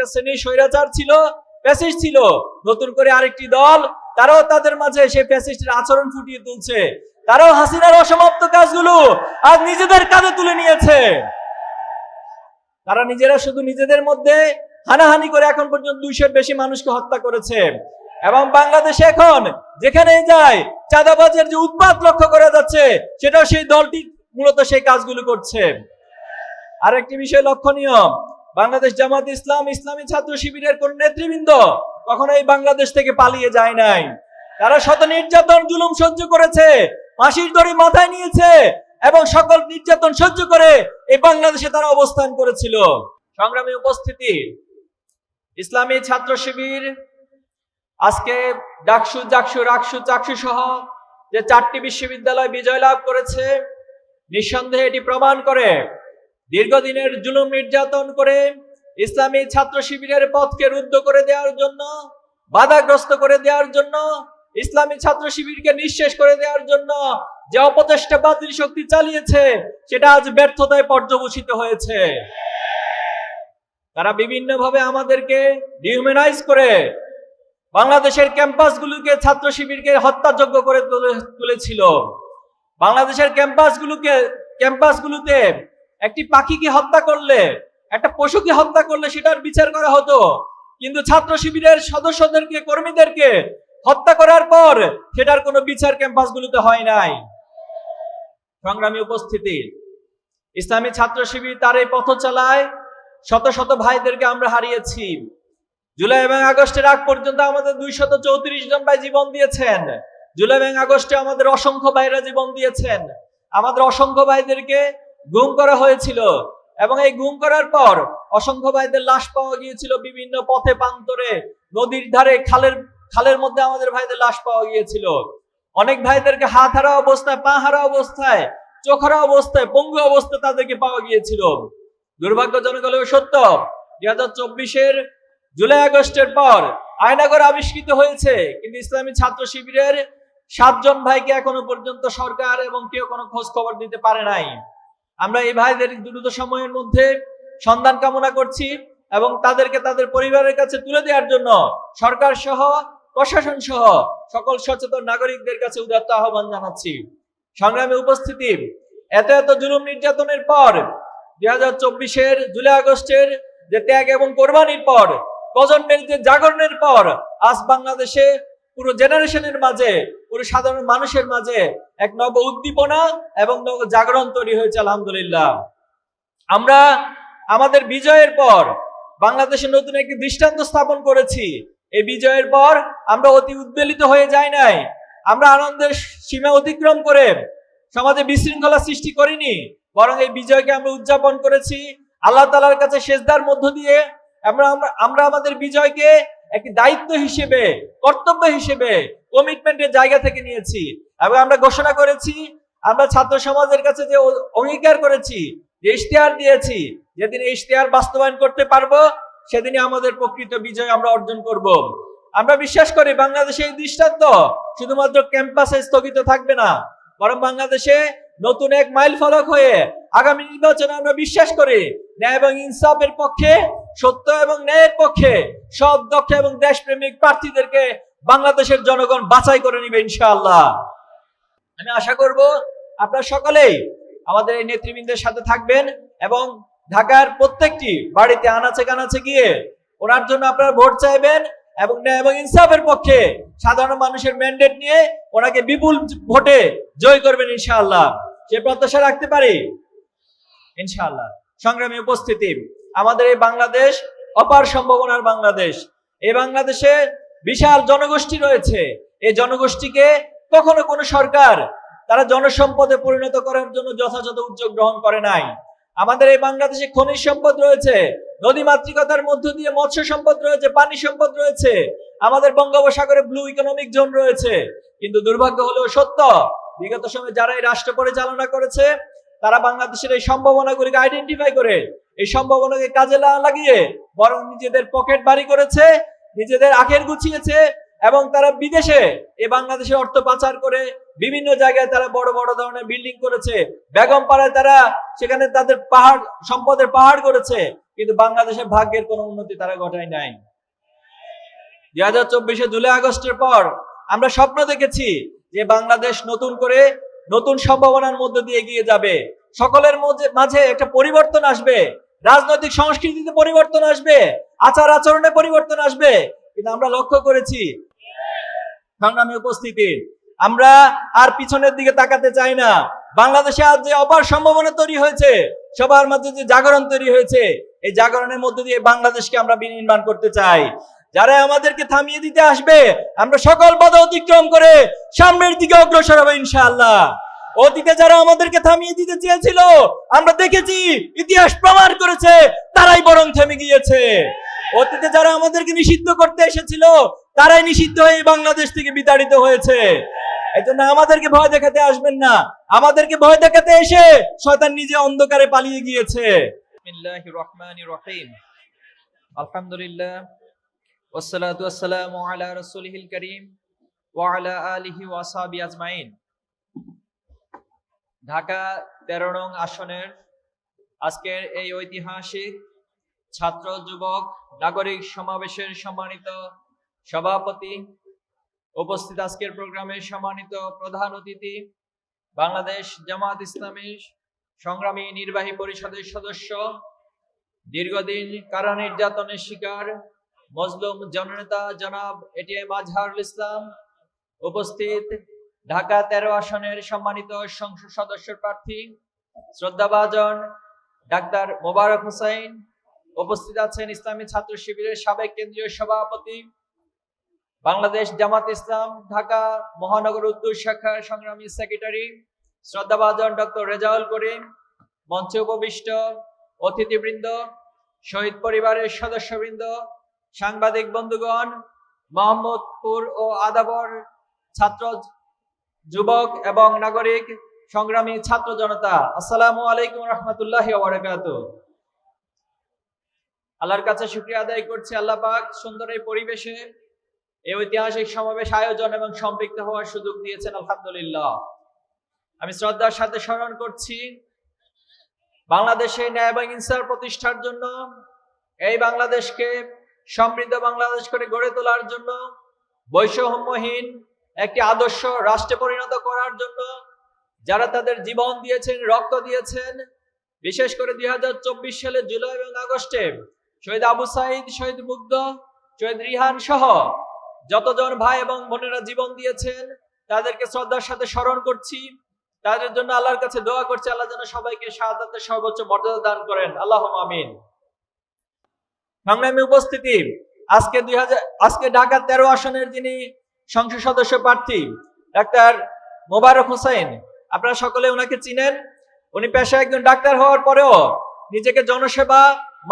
একটা শ্রেণি স্বৈরাচার ছিল প্যাসিস্ট ছিল। নতুন করে আরেকটি দল, তারাও তাদের মাঝে সেই প্যাসিস্টের আচরণ ফুটিয়ে তুলছে। তারাও হাসিনার অসমাপ্ত কাজগুলো আজ নিজেদের কাঁধে তুলে নিয়েছে। তারা নিজেরা শুধু নিজেদের মধ্যে হানাহানি করে এখন পর্যন্ত দুইশোর বেশি মানুষকে হত্যা করেছে। এবং বাংলাদেশে এখন যেখানেই যায়, চাঁদাবাজের যে উৎপাত লক্ষ্য করা যাচ্ছে, সেটাও সেই দলটি মূলত সেই কাজগুলো করছে। আরেকটি বিষয় লক্ষণীয় বাংলাদেশ জামাত ইসলাম ইসলামী ছাত্র শিবিরের কোন নেতৃবৃন্দ কখনো এই বাংলাদেশ থেকে পালিয়ে যায় নাই? তারা শত নির্যাতন, জুলুম সহ্য করেছে, ফাঁসির দড়ি মাথায় নিয়েছে এবং সকল নির্যাতন সহ্য করে এই বাংলাদেশে তারা অবস্থান করেছিল। সংগ্রামী উপস্থিতি, ইসলামী ছাত্র শিবির, আজকে ডাকসু, জাকসু, রাকসু, চাকসু সহ যে চারটি বিশ্ববিদ্যালয় বিজয় লাভ করেছে, নিঃসন্দেহে এটি প্রমাণ করে দীর্ঘদিনের জুলুম নির্যাতন করে ইসলামী ছাত্র শিবিরের পথকে রুদ্ধ করে দেওয়ার জন্য, বাধাগ্রস্ত করে দেওয়ার জন্য, ইসলামী ছাত্র শিবিরকে নিঃশেষ করে দেওয়ার জন্য যে অপচেষ্টা বাতিল শক্তি চালিয়েছে, সেটা আজ ব্যর্থতায় পর্যবসিত হয়েছে। তারা বিভিন্নভাবে আমাদেরকে ডিহিউম্যানাইজ করে বাংলাদেশের ক্যাম্পাসগুলোকে ছাত্র শিবিরকে হত্যাযোগ্য করে তুলেছিল। বাংলাদেশের ক্যাম্পাসগুলোকে ক্যাম্পাসগুলোতে একটি পাখিকে হত্যা করলে, একটা পশুকে হত্যা করলে সেটার বিচার করা হতো। কিন্তু ছাত্র শিবিরের সদস্যদেরকে, কর্মীদেরকে হত্যা করার পর সেটার কোনো বিচার ক্যাম্পাসগুলোতে হয় নাই। সংগ্রামী উপস্থিতি, ইসলামী ছাত্র শিবির তার এই পথ চালায় শত শত ভাইদেরকে আমরা হারিয়েছি। জুলাই এবং আগস্টের আগ পর্যন্ত আমাদের দুইশত চৌত্রিশ জন ভাই জীবন দিয়েছেন। জুলাই এবং আগস্টে আমাদের অসংখ্য ভাইরা জীবন দিয়েছেন। আমাদের অসংখ্য ভাইদেরকে গুম করা হয়েছিল। এবং এই গুম করার পর অসংখ্য ভাইদের লাশ পাওয়া গিয়েছিল বিভিন্ন পথে, প্রান্তরে, নদীর ধারে, খালের খালের মধ্যে আমাদের ভাইদের লাশ পাওয়া গিয়েছিল। অনেক ভাইদেরকে হাত হারা অবস্থায়, পা হারা অবস্থায়, চোখ হারা অবস্থায়, পঙ্গু অবস্থায় তাদেরকে পাওয়া গিয়েছিল। দুর্ভাগ্যজনক হলেও সত্য দুই হাজার চব্বিশের জুলাই আগস্টের পর আয়নাগর আবিষ্কৃত হয়েছে। কিন্তু ইসলামী ছাত্র শিবিরের সাতজন ভাইকে এখনও পর্যন্ত সরকার এবং কেউ কোনো খোঁজ খবর দিতে পারে নাই। আমরা এই ভাইদের দ্রুত সময়ের মধ্যে সন্ধান কামনা করছি এবং তাদেরকে তাদের পরিবারের কাছে তুলে দেওয়ার জন্য সরকার সহ, প্রশাসন সহ সকল সচেতন নাগরিকদের কাছে উদাত্ত আহ্বান জানাচ্ছি। সংগ্রামে উপস্থিতি। এত এত জুলুম নির্যাতনের পর, দুই হাজার চব্বিশের জুলাই আগস্টের যে ত্যাগ এবং কোরবানির পর, প্রজন্মের যে জাগরণের পর, আজ বাংলাদেশে পুরো জেনারেশনের মাঝে, পুরো সাধারণ মানুষের মাঝে এক নব উদ্দীপনা এবং নব জাগরণ তৈরি হয়েছে, আলহামদুলিল্লাহ। আমরা আমাদের বিজয়ের পর বাংলাদেশে নতুন একটি দৃষ্টান্ত স্থাপন করেছি। এই বিজয়ের পর আমরা অতি উদ্বেলিত হয়ে যাই নাই। আমরা আনন্দের সীমা অতিক্রম করে সমাজে বিশৃঙ্খলা সৃষ্টি করিনি। বরং এই বিজয়কে আমরা উদযাপন করেছি। আল্লাহ তালার কাছে শেষদার মধ্য দিয়ে আমরা, আমরা- আমরা আমাদের বিজয়কে একটি দায়িত্ব হিসেবে, কর্তব্য হিসেবে কমিটমেন্টের জায়গা থেকে নিয়েছি। এবং আমরা ঘোষণা করেছি, আমরা ছাত্র সমাজের কাছে যে অঙ্গীকার করেছি, যে ইশতেহার দিয়েছি, যেদিন ইশতেহার বাস্তবায়ন করতে পারব, সেদিনই আমাদের প্রকৃত বিজয় আমরা অর্জন করব। আমরা বিশ্বাস করি বাংলাদেশে এই দৃষ্টান্ত শুধুমাত্র ক্যাম্পাসে স্থগিত থাকবে না, বরং বাংলাদেশে নতুন এক মাইল ফলক হয়ে আগামী নির্বাচনে আমরা বিশ্বাস করি ন্যায় এবং ইনসাফের পক্ষে, সত্য এবং ন্যায়ের পক্ষে সব দক্ষ এবং দেশপ্রেমিক প্রার্থীদেরকে বাংলাদেশের জনগণ বাছাই করে নিবে ইনশাআল্লাহ। আমি আশা করব আপনারা সকলেই আমাদের এই নেতৃবৃন্দের সাথে থাকবেন এবং ঢাকার প্রত্যেকটি বাড়িতে আনাচে কানাচে গিয়ে ওনার জন্য আপনারা ভোট চাইবেন এবং ন্যায় এবং ইনসাফের পক্ষে সাধারণ মানুষের ম্যান্ডেট নিয়ে ওনাকে বিপুল ভোটে জয় করবেন ইনশাআল্লাহ। সে প্রত্যাশা রাখতে পারি? ইনশাআল্লাহ। সংগ্রামী উপস্থিতি। আমাদের এই বাংলাদেশ অপার সম্ভাবনার বাংলাদেশ। এই বাংলাদেশে বিশাল জনগোষ্ঠী রয়েছে। এই জনগোষ্ঠীকে কখনো কোনো সরকার তারা জনসম্পদে পরিণত করার জন্য যথাযথ উদ্যোগ গ্রহণ করে নাই। আমাদের এই বাংলাদেশে খনিজ সম্পদ রয়েছে, নদী মাতৃকতার মধ্য দিয়ে মৎস্য সম্পদ রয়েছে, পানি সম্পদ রয়েছে, আমাদের বঙ্গোপসাগরে ব্লু ইকোনমিক জোন রয়েছে। কিন্তু দুর্ভাগ্য হলেও সত্য, বিগত সময়ে যারা এই রাষ্ট্র পরিচালনা করেছে তারা বাংলাদেশের এই সম্ভাবনাগুলিকে আইডেন্টিফাই করে, এই সম্ভাবনাকে কাজে লাগিয়ে বরং নিজেদের পকেট বাড়ি করেছে, নিজেদের আখের গুছিয়েছে এবং তারা বিদেশে এই বাংলাদেশের অর্থ পাচার করে বিভিন্ন জায়গায় তারা বড় বড় ধরনের বিল্ডিং করেছে। বেগম পাড়ায় তারা সেখানে তাদের পাহাড়, সম্পদের পাহাড় করেছে, কিন্তু বাংলাদেশের ভাগ্যের কোনো উন্নতি তারা ঘটায় নাই। দুই হাজার চব্বিশে জুলাই আগস্টের পর আমরা স্বপ্ন দেখেছি যে বাংলাদেশ নতুন করে নতুন সম্ভাবনার মধ্য দিয়ে এগিয়ে যাবে। সকলের মাঝে একটা পরিবর্তন আসবে। রাজনৈতিক সংস্কৃতিতে পরিবর্তন আসবে। আচার আচরণে পরিবর্তন আসবে। কিন্তু আমরা লক্ষ্য করেছি, সংগ্রামী উপস্থিতি, আমরা আর পিছনের দিকে তাকাতে চাই না। বাংলাদেশে আজ যে অপার সম্ভাবনা তৈরি হয়েছে, সবার মধ্যে যে জাগরণ তৈরি হয়েছে, এই জাগরণের মধ্যে দিয়ে বাংলাদেশকে আমরা বিনির্মাণ করতে চাই। যারা আমাদেরকে থামিয়ে দিতে আসবে, আমরা সকল বাধা অতিক্রম করে সামনের দিকে অগ্রসর হবে ইনশাআল্লাহ। অতীতে যারা আমাদেরকে থামিয়ে দিতে চেয়েছিল, আমরা দেখেছি, ইতিহাস প্রমাণ করেছে, তারাই বরং থেমে গিয়েছে। অতীতে যারা আমাদেরকে নিষিদ্ধ করতে এসেছিল, তারাই নিষিদ্ধ হয়ে বাংলাদেশ থেকে বিতাড়িত হয়েছে। এই জন্য আমাদেরকে ভয় দেখাতে আসবেন না। আমাদেরকে ভয় দেখাতে এসে শয়তান নিজে অন্ধকারে পালিয়ে গিয়েছে। রহমানির রহিম। আলহামদুলিল্লাহ। ঢাকা তেরো নং আসনের আজকের এই ঐতিহাসিক ছাত্র যুবক নাগরিক সমাবেশের সম্মানিত সভাপতি উপস্থিত আজকের প্রোগ্রামের সম্মানিত প্রধান অতিথি, বাংলাদেশ জামাত ইসলামী সংগ্রামী নির্বাহী পরিষদের সদস্য, দীর্ঘদিন কারা নির্যাতনের শিকার মজলুম জননেতা জনাব এটিএম আজহারুল ইসলাম, উপস্থিত ঢাকা তেরো আসনের সম্মানিত সংসদ সদস্য প্রার্থী, শ্রদ্ধাভাজন ডাক্তার মোবারক হোসাইন উপস্থিত আছেন ইসলামী ছাত্র শিবিরের সাবেক কেন্দ্রীয় সভাপতি, বাংলাদেশ জামাত ইসলাম, ঢাকা মহানগর উত্তর শাখার সংগ্রামী সেক্রেটারি, শ্রদ্ধাভাজন ডক্টর রেজাউল করিম, মঞ্চে উপবিষ্ট অতিথিবৃন্দ, শহীদ পরিবারের সদস্যবৃন্দ সাংবাদিক বন্ধুগণ, মোহাম্মদপুর ও আদাবর ছাত্র যুবক এবং নাগরিক, সংগ্রামী ছাত্র জনতা, আসসালামু আলাইকুম রহমতুল্লাহ আল্লাহর কাছে শুক্রিয়া আদায় করছি আল্লাহ পাক, সুন্দর এই পরিবেশে এই ঐতিহাসিক সমাবেশ আয়োজন এবং সম্পৃক্ত হওয়ার সুযোগ দিয়েছেন, আলহামদুলিল্লাহ। আমি শ্রদ্ধার সাথে স্মরণ করছি, বাংলাদেশে ন্যায় এবং ইনসার প্রতিষ্ঠার জন্য এই বাংলাদেশকে সমৃদ্ধ বাংলাদেশ করে গড়ে তোলার জন্য, বৈষম্যহীন একটি আদর্শ রাষ্ট্রে পরিণত করার জন্য যারা তাদের জীবন দিয়েছেন, রক্ত দিয়েছেন, বিশেষ করে দুই হাজার চব্বিশ সালে জুলাই এবং আগস্টে শহীদ আবু সাইদ, শহীদ মুগ্ধ, শহীদ রিহান সহ যতজন ভাই এবং বোনেরা জীবন দিয়েছেন, তাদেরকে শ্রদ্ধার সাথে স্মরণ করছি। তাদের জন্য আল্লাহর কাছে দোয়া করছি, আল্লাহ যেন সবাইকে শাহাদাতের সর্বোচ্চ মর্যাদা দান করেন। আল্লাহ আমিন। সংগ্রামী উপস্থিতি। আজকে দুই হাজার আজকে ঢাকা তেরো আসনের যিনি সংসদ সদস্য প্রার্থী, ডাক্তার মোবারক হোসেন, আপনারা সকলে ওনাকে চিনেন। উনি পেশায় একজন ডাক্তার হওয়ার পরেও নিজেকে জনসেবা,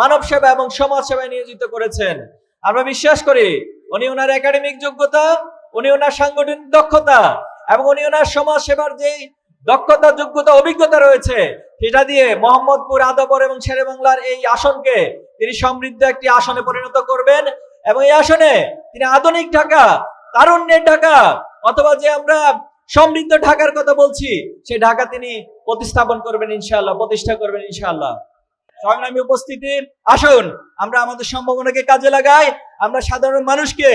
মানব সেবা এবং সমাজ সেবায় নিয়োজিত করেছেন। আমরা বিশ্বাস করি, উনি ওনার একাডেমিক যোগ্যতা, উনি ওনার সাংগঠনিক দক্ষতা এবং উনি ওনার সমাজ সেবার যেই দক্ষতা, যোগ্যতা, অভিজ্ঞতা রয়েছে। সেটা দিয়ে মোহাম্মদপুর, আদাবর এবং শেরে বাংলার এই আসনকে তিনি সমৃদ্ধ একটি আসনে পরিণত করবেন এবং এই আসনে তিনি আধুনিক ঢাকা, তারুণ্যের ঢাকা অথবা যে আমরা সমৃদ্ধ ঢাকার কথা বলছি সেই ঢাকা তিনি প্রতিস্থাপন করবেন ইনশাআল্লাহ, প্রতিষ্ঠা করবেন ইনশাআল্লাহ। সংগ্রামী উপস্থিতি, আসুন, আমরা আমাদের সম্ভাবনাকে কাজে লাগাই, আমরা সাধারণ মানুষকে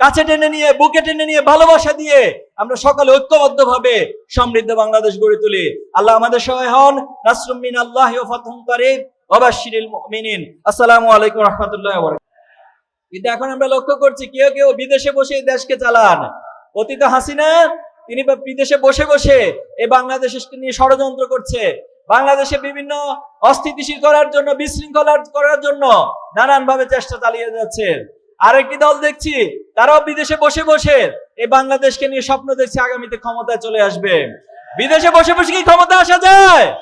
কাছে টেনে নিয়ে, বুকে টেনে নিয়ে, ভালোবাসা দিয়ে আমরা সকলে ঐক্যবদ্ধ ভাবে সমৃদ্ধ বাংলাদেশ গড়ে তুলি। আল্লাহ আমাদের সহায় হন। নাসরুম মিন আল্লাহ কারীব আসসালামু আলাইকুম রাহমাতুল্লাহি কিন্তু এখন আমরা লক্ষ্য করছি, কেউ কেউ বিদেশে বসে দেশকে চালান। অতীত হাসিনা, তিনি বিদেশে বসে বসে এই বাংলাদেশকে নিয়ে ষড়যন্ত্র করছে। বাংলাদেশে বিভিন্ন অস্থিতিশীল করার জন্য বিশৃঙ্খলা করার জন্য নানান ভাবে চেষ্টা চালিয়ে যাচ্ছে আরেকটি দল দেখছি তারাও বিদেশে বসে বসে এই বাংলাদেশকে নিয়ে স্বপ্ন দেখছে, আগামীতে ক্ষমতায় চলে আসবে। বিদেশে বসে বসে কি ক্ষমতা আসা যায়?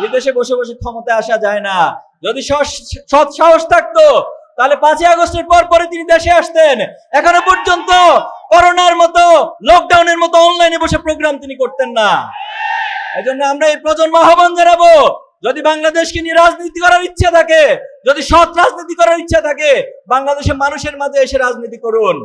বিদেশে বসে বসে ক্ষমতায় আসা যায় না। যদি সৎ- সাহস থাকতো, তাহলে পাঁচই আগস্টের পর পরে তিনি দেশে আসতেন। এখনও পর্যন্ত করোনার মতো লকডাউনের মতো অনলাইনে বসে প্রোগ্রাম তিনি করতেন না। এই জন্য আমরা এই প্রজন্ম আহ্বান জানাব যদি বাংলাদেশকে নিয়ে রাজনীতি করার ইচ্ছা থাকে, যদি সৎ রাজনীতি করার ইচ্ছা থাকে, বাংলাদেশের মানুষের মাঝে এসে রাজনীতি করুন।